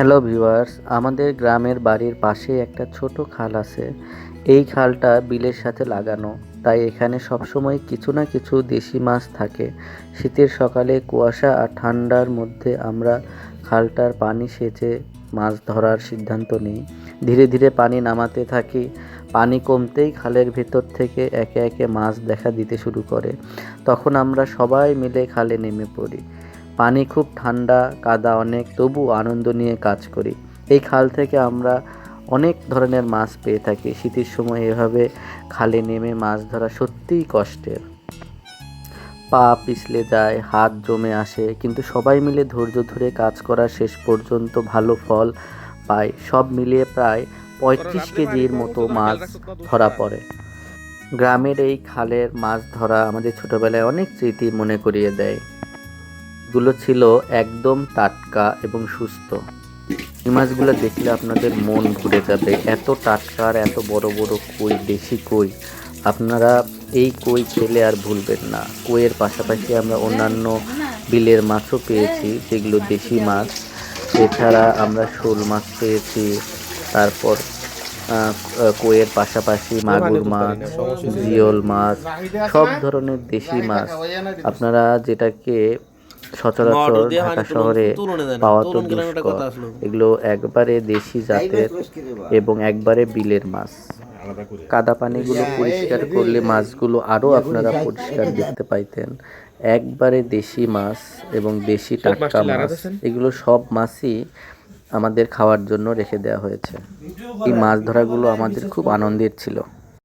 Hello viewers, আমাদের গ্রামের বাড়ির পাশে একটা ছোট খাল আছে। এই খালটা বিলের সাথে লাগানো, তাই এখানে সবসময় কিছু না কিছু দেশি মাছ থাকে। শীতের সকালে কুয়াশা আর ঠান্ডার মধ্যে আমরা খালটার পানি সেচে মাছ ধরার সিদ্ধান্ত নিই। ধীরে ধীরে পানি নামাতে থাকি। পানি কমতেই খালের ভেতর থেকে একে একে মাছ দেখা দিতে শুরু করে। তখন আমরা সবাই মিলে খালে নেমে পড়ি। পানি খুব ঠান্ডা কাদা অনেক তবু আনন্দ নিয়ে কাজ করি। এই খাল থেকে আমরা অনেক ধরনের মাছ পেয়ে থাকি। শীতের সময় এভাবে খালে নেমে মাছ ধরা সত্যিই কষ্টের। পা পিছলে যায় হাত জমে আসে কিন্তু সবাই মিলে ধৈর্য ধরে কাজ করা শেষ পর্যন্ত ভালো ফল পায় সব মিলিয়ে প্রায় পঁয়ত্রিশ কেজির মতো মাছ ধরা পড়ে। গ্রামের এই খালের মাছ ধরা আমাদের ছোটবেলায় অনেক স্মৃতি মনে করিয়ে দেয়। গুলো ছিল একদম টাটকা এবং সুস্থ। এই মাছগুলো দেখলে আপনাদের মন ঘুরে যাবে, এত টাটকা আর এত বড় বড় কই, দেশি কই। আপনারা এই কই খেলে আর ভুলবেন না। কইয়ের পাশাপাশি আমরা অন্যান্য বিলের মাছও পেয়েছি, যেগুলো দেশি মাছ। এছাড়া আমরা শোল মাছ পেয়েছি, তারপর কইয়ের পাশাপাশি মাগুর মাছ, জিওল মাছ, সব ধরনের দেশি মাছ। আপনারা যেটাকে সচরাচর ঢাকা শহরে পাওয়া তো দুষ্কর। এগুলো একবারে দেশি জাতের এবং একবারে বিলের মাছ। কাদা পানিগুলো পরিষ্কার করলে মাছগুলো আরও আপনারা পরিষ্কার দেখতে পাইতেন। একবারে দেশি মাছ এবং দেশি টাটকা মাছ। এগুলো সব মাছই আমাদের খাওয়ার জন্য রেখে দেওয়া হয়েছে। এই মাছ ধরাগুলো আমাদের খুব আনন্দের ছিল।